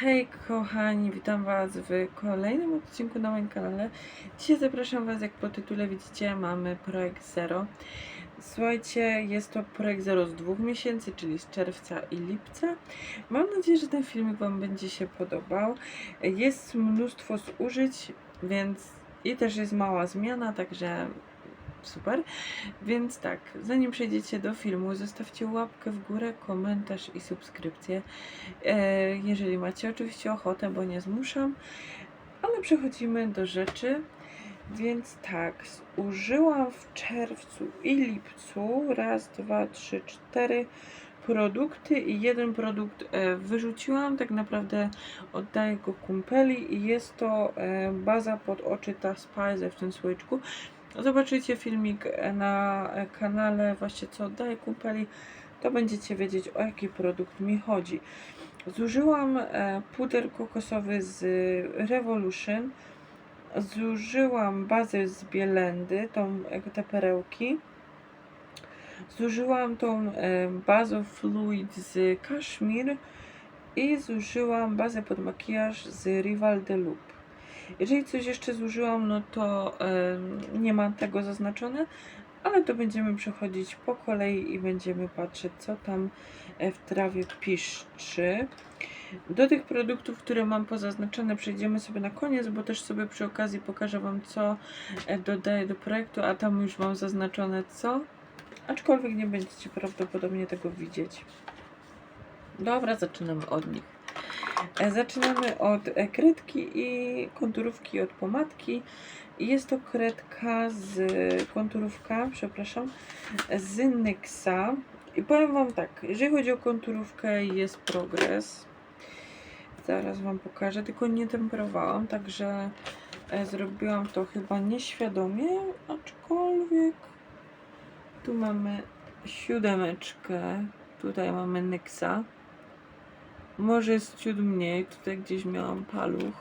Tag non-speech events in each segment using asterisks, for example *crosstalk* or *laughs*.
Hej kochani, witam Was w kolejnym odcinku na moim kanale. Dzisiaj zapraszam Was, jak po tytule widzicie, mamy projekt Zero. Słuchajcie, jest to projekt Zero z dwóch miesięcy, czyli z czerwca i lipca. Mam nadzieję, że ten filmik Wam będzie się podobał. Jest mnóstwo zużyć, więc i też jest mała zmiana, także super. Więc tak, zanim przejdziecie do filmu, zostawcie łapkę w górę, komentarz i subskrypcję. E, jeżeli macie oczywiście ochotę, bo nie zmuszam. Ale przechodzimy do rzeczy. Więc tak, użyłam w czerwcu i lipcu raz, dwa, trzy, cztery produkty i jeden produkt e, wyrzuciłam. Tak naprawdę oddaję go kumpeli i jest to e, baza pod oczy ta Spice w tym słoiczku. Zobaczycie filmik e, na e, kanale właśnie co oddaję kumpeli, to będziecie wiedzieć o jaki produkt mi chodzi. Zużyłam e, puder kokosowy z Revolution. Zużyłam bazę z Bielendy, tą, te perełki. Zużyłam tą bazę Fluid z Kashmir i zużyłam bazę pod makijaż z Rival de Loop. Jeżeli coś jeszcze zużyłam, no to nie mam tego zaznaczone, ale to będziemy przechodzić po kolei i będziemy patrzeć, co tam e, w trawie piszczy. Do tych produktów, które mam pozaznaczone, przejdziemy sobie na koniec, bo też sobie przy okazji pokażę Wam, co e, dodaję do projektu, a tam już mam zaznaczone co, aczkolwiek nie będziecie prawdopodobnie tego widzieć. Dobra, zaczynamy od nich. Zaczynamy od e, kredki i konturówki od pomadki. Jest to kredka z konturówka, przepraszam, z Nyxa. I powiem Wam tak, jeżeli chodzi o konturówkę, jest progres. Zaraz Wam pokażę, tylko nie temperowałam, także e, zrobiłam to chyba nieświadomie, aczkolwiek tu mamy siódemeczkę, tutaj mamy Nyxa. Może jest ciut mniej, tutaj gdzieś miałam paluch.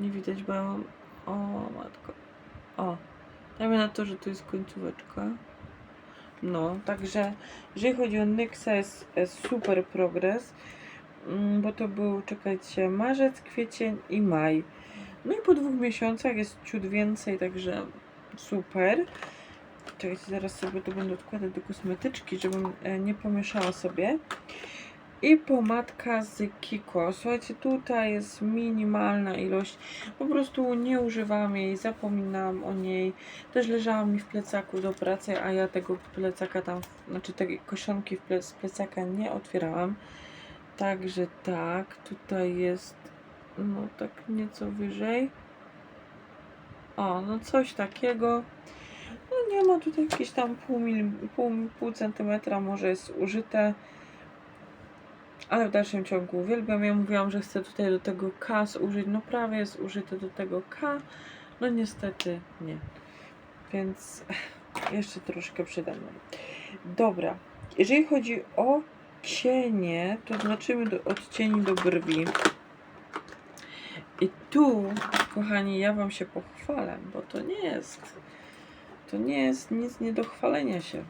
Nie widać, bo ja mam... O, matko. O, dajmy na to, że to jest końcóweczka. No, także jeżeli chodzi o Nyxa jest, jest super progres, mm, bo to był, czekajcie, marzec, kwiecień i maj. No i po dwóch miesiącach jest ciut więcej, także super. Czekajcie, zaraz sobie to będę odkładać do kosmetyczki, żebym e, nie pomieszała sobie. I pomadka z Kiko. Słuchajcie, tutaj jest minimalna ilość. Po prostu nie używam jej, zapominam o niej. Też leżała mi w plecaku do pracy, a ja tego plecaka tam, znaczy tej koszonki z plecaka nie otwierałam. Także tak, tutaj jest no tak nieco wyżej. O, no coś takiego. No nie ma tutaj jakieś tam pół, mil, pół, pół centymetra może jest użyte ale w dalszym ciągu uwielbiam. Ja mówiłam, że chcę tutaj do tego K użyć, no prawie jest użyte do tego K, no niestety nie. Więc *laughs* jeszcze troszkę przede mną. Dobra, jeżeli chodzi o cienie, to znaczymy do odcieni do brwi. I tu, kochani, ja Wam się pochwalę, bo to nie jest, to nie jest nic nie do chwalenia się.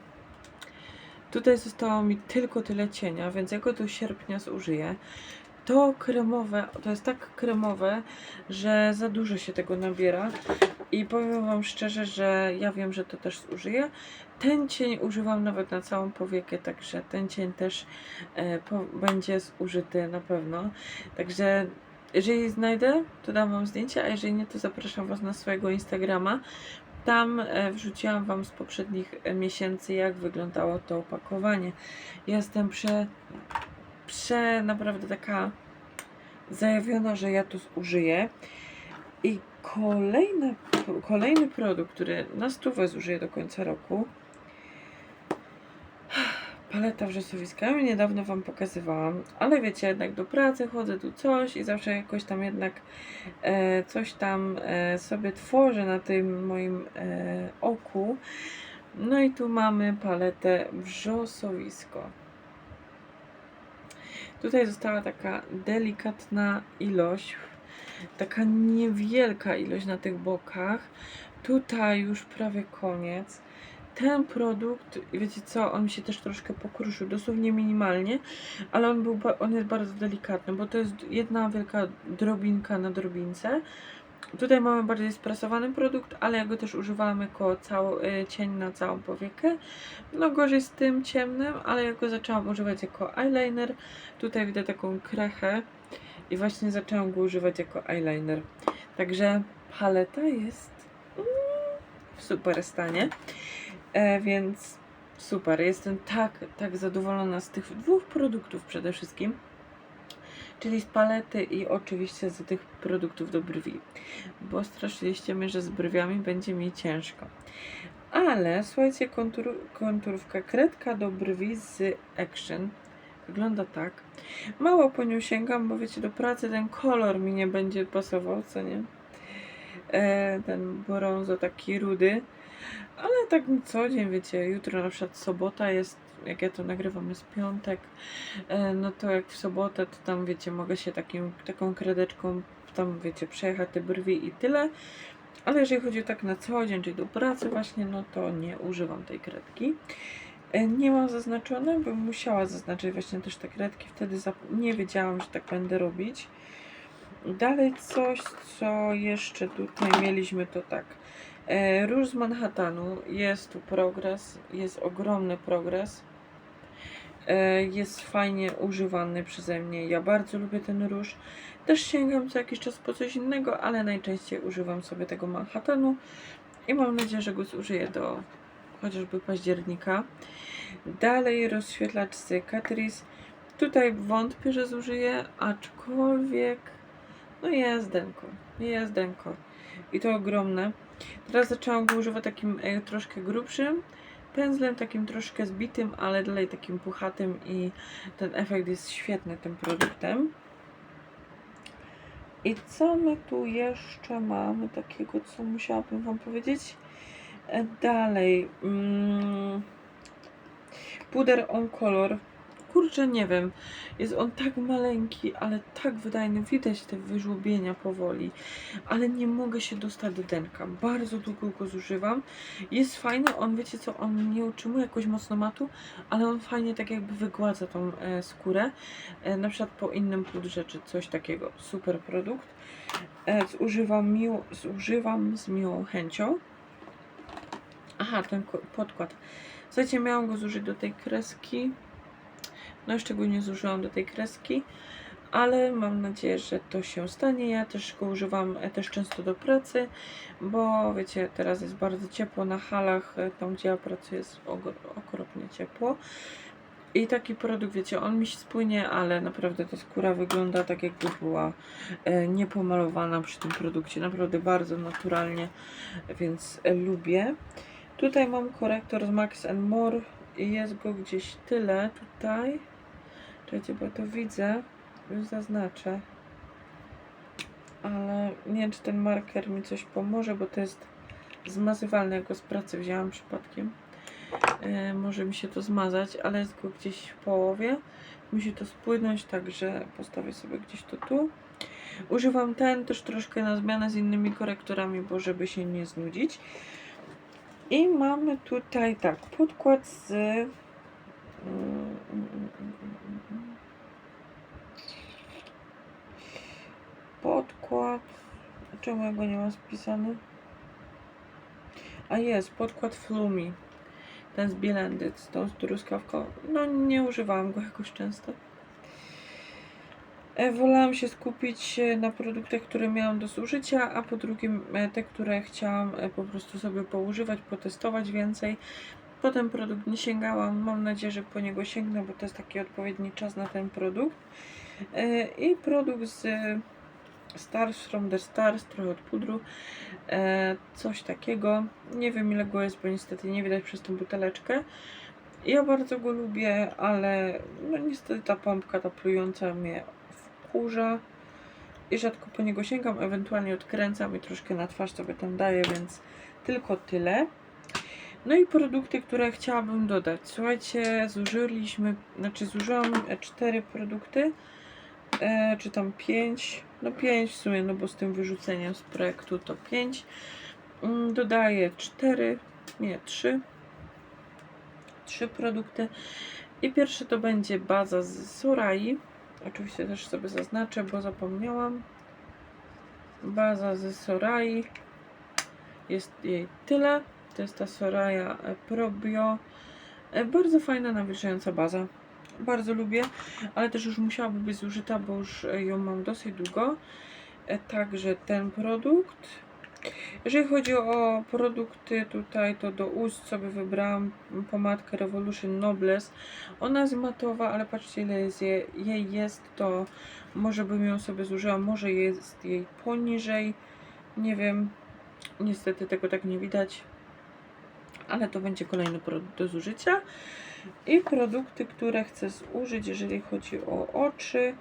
Tutaj zostało mi tylko tyle cienia, więc ja go do sierpnia zużyję. To kremowe, to jest tak kremowe, że za dużo się tego nabiera. I powiem Wam szczerze, że ja wiem, że to też zużyję. Ten cień używam nawet na całą powiekę, także ten cień też e, po, będzie zużyty na pewno. Także jeżeli znajdę, to dam Wam zdjęcie, a jeżeli nie, to zapraszam Was na swojego Instagrama. Tam e, wrzuciłam Wam z poprzednich e, miesięcy, jak wyglądało to opakowanie. Jestem prze, prze naprawdę taka zajawiona, że ja to zużyję. I kolejny, kolejny produkt, który na stówę zużyję do końca roku. Paleta wrzosowiska. Ja ją niedawno Wam pokazywałam, ale wiecie, jednak do pracy chodzę tu coś i zawsze jakoś tam jednak e, coś tam e, sobie tworzę na tym moim e, oku. No i tu mamy paletę wrzosowisko. Tutaj została taka delikatna ilość, taka niewielka ilość na tych bokach. Tutaj już prawie koniec. Ten produkt, wiecie co, on mi się też troszkę pokruszył, dosłownie minimalnie, ale on, był, on jest bardzo delikatny, bo to jest jedna wielka drobinka na drobince. Tutaj mamy bardziej sprasowany produkt, ale ja go też używałam jako cały, y, cień na całą powiekę. No gorzej z tym ciemnym, ale ja go zaczęłam używać jako eyeliner. Tutaj widzę taką krechę i właśnie zaczęłam go używać jako eyeliner. Także paleta jest mm, w super stanie, e, więc super. Jestem tak, tak zadowolona z tych dwóch produktów przede wszystkim. Czyli z palety i oczywiście z tych produktów do brwi. Bo straszyliście mnie, że z brwiami będzie mi ciężko. Ale słuchajcie, kontur, konturówka kredka do brwi z Action wygląda tak. Mało po nią sięgam, bo wiecie, do pracy ten kolor mi nie będzie pasował, co nie? E, ten brązo taki rudy. Ale tak co dzień, wiecie, jutro na przykład sobota jest, jak ja to nagrywam, jest piątek, e, no to jak w sobotę, to tam wiecie, mogę się takim, taką kredeczką tam, wiecie, przejechać te brwi i tyle. Ale jeżeli chodzi tak na co dzień, czyli do pracy właśnie, no to nie używam tej kredki. E, Nie mam zaznaczone, bym musiała zaznaczyć właśnie też te kredki, wtedy nie wiedziałam, że tak będę robić. Dalej coś, co jeszcze tutaj mieliśmy, to tak. E, Róż z Manhattanu, jest tu progres, jest ogromny progres. E, Jest fajnie używany przeze mnie. Ja bardzo lubię ten róż. Też sięgam co jakiś czas po coś innego, ale najczęściej używam sobie tego Manhattanu i mam nadzieję, że go zużyję do chociażby października. Dalej rozświetlacz z Catrice. Tutaj wątpię, że zużyję, aczkolwiek no jest denko, jest denko. I to ogromne. Teraz zaczęłam go używać takim e, troszkę grubszym pędzlem, takim troszkę zbitym, ale dalej takim puchatym i ten efekt jest świetny tym produktem. I co my tu jeszcze mamy takiego, co musiałabym Wam powiedzieć? E, Dalej. Mm, puder on color. Kurczę, nie wiem. Jest on tak maleńki, ale tak wydajny. Widać te wyżłobienia powoli. Ale nie mogę się dostać do denka. Bardzo długo go zużywam. Jest fajny. On, wiecie co, on nie utrzymuje jakoś mocno matu, ale on fajnie tak jakby wygładza tą e, skórę. E, na przykład po innym pudrze, czy coś takiego. Super produkt. E, zużywam, mił, zużywam z miłą chęcią. Aha, ten podkład. Słuchajcie, miałam go zużyć do tej kreski. No jeszcze go nie zużyłam do tej kreski, ale mam nadzieję, że to się stanie. Ja też go używam e, też często do pracy, bo wiecie, teraz jest bardzo ciepło na halach, e, tam gdzie ja pracuję jest okropnie ciepło. I taki produkt, wiecie, on mi się spłynie, ale naprawdę ta skóra wygląda tak, jakby była e, niepomalowana przy tym produkcie. Naprawdę bardzo naturalnie, więc lubię. Tutaj mam korektor z Max More i jest go gdzieś tyle tutaj. Czekajcie, bo to widzę. Już zaznaczę. Ale nie wiem, czy ten marker mi coś pomoże, bo to jest zmazywalne. Ja go z pracy wzięłam przypadkiem. E, może mi się to zmazać, ale jest go gdzieś w połowie. Musi to spłynąć, także postawię sobie gdzieś to tu. Używam ten też troszkę na zmianę z innymi korektorami, bo żeby się nie znudzić. I mamy tutaj tak, podkład z. mm, mm, mm, mm, mm. Podkład. Czemu ja go nie mam spisany? A jest, podkład Flumi. Ten z Bielendy, z tą z truskawką. No nie używałam go jakoś często. E, Wolałam się skupić e, na produktach, które miałam do zużycia, a po drugim e, te, które chciałam e, po prostu sobie poużywać, potestować więcej. Potem produkt nie sięgałam. Mam nadzieję, że po niego sięgnę, bo to jest taki odpowiedni czas na ten produkt. I produkt z Stars from the Stars, trochę od pudru. E, coś takiego. Nie wiem ile go jest, bo niestety nie widać przez tą buteleczkę. Ja bardzo go lubię, ale no niestety ta pompka, ta plująca mnie wkurza i rzadko po niego sięgam, ewentualnie odkręcam i troszkę na twarz sobie tam daję, więc tylko tyle. No i produkty, które chciałabym dodać. Słuchajcie, zużyliśmy, znaczy zużyłam e, cztery produkty, e, czy tam pięć, no pięć w sumie, no bo z tym wyrzuceniem z projektu to pięć. Mm, Dodaję cztery, nie, trzy. trzy produkty. I pierwszy to będzie baza z Sorai. Oczywiście też sobie zaznaczę, bo zapomniałam. Baza z Sorai. Jest jej tyle. To jest ta Soraya Probio. E, Bardzo fajna, nawilżająca baza. Bardzo lubię, ale też już musiałaby być zużyta, bo już e, ją mam dosyć długo. E, Także ten produkt. Jeżeli chodzi o produkty tutaj, to do ust sobie wybrałam pomadkę Revolution Nobles. Ona jest matowa, ale patrzcie ile jest je, jej jest, to może bym ją sobie zużyła, może jest jej poniżej. Nie wiem, niestety tego tak nie widać, ale to będzie kolejny produkt do zużycia. I produkty, które chcę zużyć, jeżeli chodzi o oczy,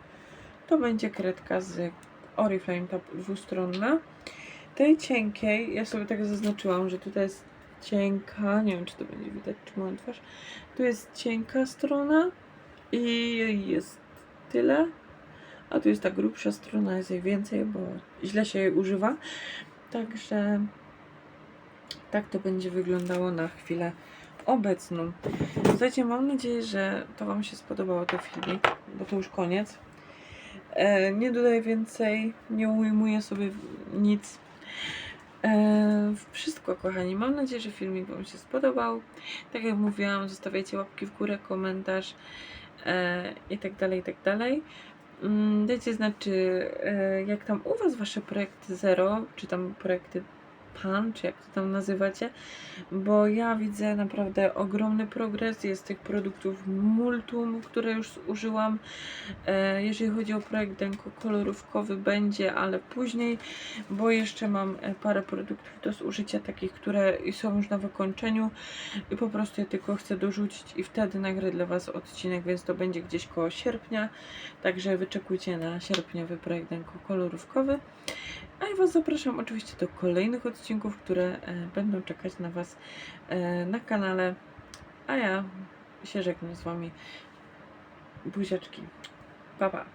to będzie kredka z Oriflame, ta dwustronna. Tej cienkiej, ja sobie tak zaznaczyłam, że tutaj jest cienka, nie wiem czy to będzie widać, czy moją twarz. Tu jest cienka strona i jest tyle, a tu jest ta grubsza strona, jest jej więcej, bo źle się jej używa. Także tak to będzie wyglądało na chwilę obecną. Słuchajcie, mam nadzieję, że to Wam się spodobało ten filmik, bo to już koniec. E, nie dodaję więcej, nie ujmuję sobie nic. E, wszystko, kochani. Mam nadzieję, że filmik Wam się spodobał. Tak jak mówiłam, zostawiajcie łapki w górę, komentarz e, i tak dalej, i tak dalej. Mm, Dajcie znać, czy e, jak tam u Was Wasze projekty zero, czy tam projekty pan, czy jak to tam nazywacie, bo ja widzę naprawdę ogromny progres. Jest tych produktów multum, które już użyłam. E, jeżeli chodzi o projekt denko kolorówkowy, będzie, ale później, bo jeszcze mam e, parę produktów do zużycia, takich, które są już na wykończeniu i po prostu ja tylko chcę dorzucić i wtedy nagrę dla Was odcinek, więc to będzie gdzieś koło sierpnia. Także wyczekujcie na sierpniowy projekt denko kolorówkowy. A ja Was zapraszam oczywiście do kolejnych odcinków, które e, będą czekać na Was e, na kanale. A ja się żegnam z Wami. Buziaczki. Pa, pa.